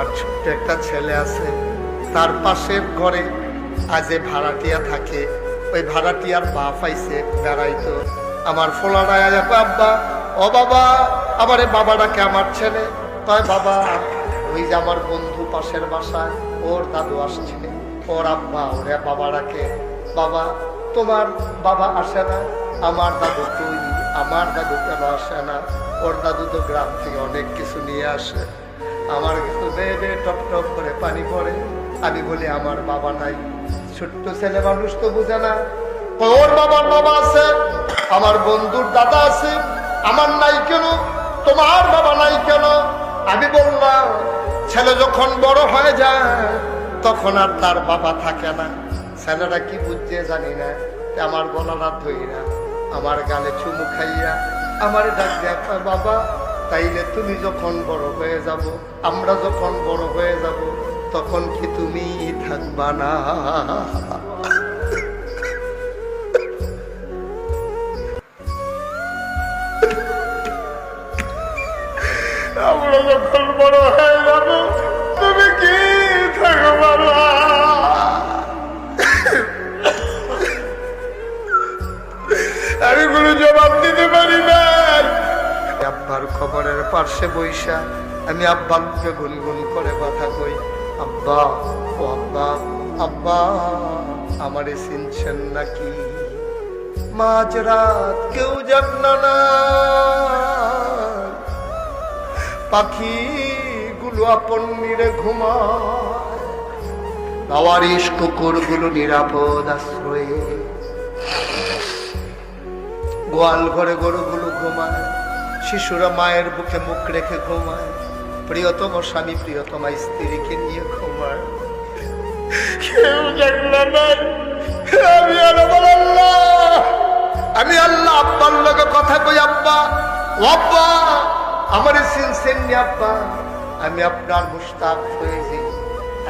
আমার ছোট্ট একটা ছেলে আছে। তার পাশের ঘরে আজে ভাড়াটিয়া থাকে। ওই ভাড়াটিয়ার বাপ আইছে, বেড়াইতো। আমার ফোলারায় আয়া আব্বা ও বাবা, আমার বাবা ডাকে আমার ছেলে। কয় বাবা, ওই যে আমার বন্ধু পাশের বাসায়, ওর দাদু আসছে। ওর আব্বা ওরে বাবা ডাকে, বাবা, তোমার বাবা আসে না, আমার দাদু তুই আমার দাদু কেন আসে না? ওর দাদু তো গ্রাম থেকে অনেক কিছু নিয়ে আসে। আমার বেয়ে টপ টপ করে পানি পড়ে। আমি বলি আমার বাবা নাই। ছোট্ট ছেলে মানুষ তো বুঝে না। ওর বাবার বাবা আছে আমার বন্ধুর দাদা আছে আমার নাই কেন? তোমার বাবা নাই কেন? আমি বললাম ছেলে যখন বড় হয়ে যায় তখন আর তার বাবা থাকে না। ছেলেরা কি বুঝছে জানি না আমার গলাটা না আমার গালে চুমু খাইয়া আমার ডাক কয়, বাবা তাইলে তুমি যখন বড় হয়ে যাব, আমরা যখন বড় হয়ে যাব, তখন কি তুমি থাকবা না? আমরা যখন বড় হয়ে যাব, তুমি কি থাকবা না? আমি কোনো জবাব দিতে পারি না। আব্বার খবরের পার্শ্বে বৈশা, আমি আব্বার মুখে গুনগুন করে কথা কই, আব্বা, ও আব্বা আব্বা, আমারে চিনছেন নাকি? মাঝরাত কেউ জাননা না। পাখি গুলো আপন নিরে ঘুমায়, বাওয়ারিশ কুকুরগুলো নিরাপদ আশ্রয়ে। গোয়াল ঘরে গরুগুলো ঘুমায় শিশুরা মায়ের বুকে মুখ রেখে ঘুমায়। প্রিয়তম স্বামী প্রিয়তমা স্ত্রীকে নিয়ে ঘুমায়। কেউ জানলা নাই। আমি আল্লাহ। আমি আল্লাহ আব্বার লগে কথা কই আব্বা। ও আব্বা আমার সিনসেন নি আব্বা। আমি আপনার মুস্তাক হয়েছি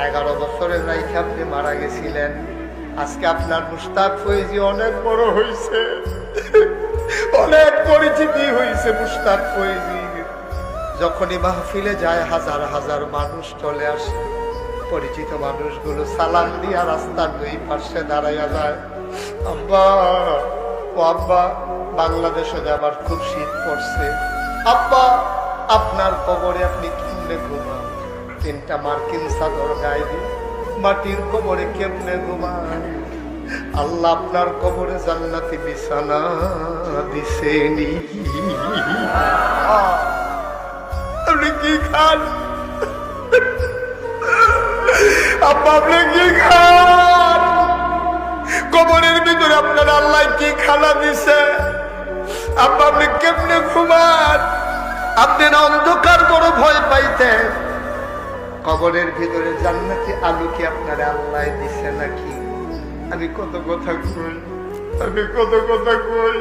এগারো বছরের রাইখে আপনি মারা গেছিলেন। আজকে আপনার মুস্তাক ফয়েজি অনেক বড় হয়েছে অনেক পরিচিতি হয়েছে মুস্তাক ফয়েজি যখনই মাহফিলে যায়, হাজার হাজার মানুষ চলে আসে। পরিচিত মানুষগুলো সালাম দিয়া রাস্তার দুই পাশে দাঁড়াইয়া যায়। আব্বা, ও আব্বা, বাংলাদেশে যাবার খুব শীত পড়ছে। আব্বা, আপনার কবরে আপনি কেমনে ঘুমান? তিনটা মার্কিন চাদর গায়ে মাটির কবরে কেমনে ঘুমান? আল্লাহ আপনার কবরে জান্নাতি বিছানা দিছেনি। কি খান। আব্বা, আপনি কি খান। কবরের ভিতরে আপনার আল্লাহ কি খানা দিছে? আব্বা, আপনি কেমনে ঘুমান? আপনি না অন্ধকার বড় ভয় পাইতেন। কবরের ভিতরে জান্নাতি আলু কি আপনার আল্লাহ দিছে নাকি? আমি কত কথা কই? আমি কত কথা কই?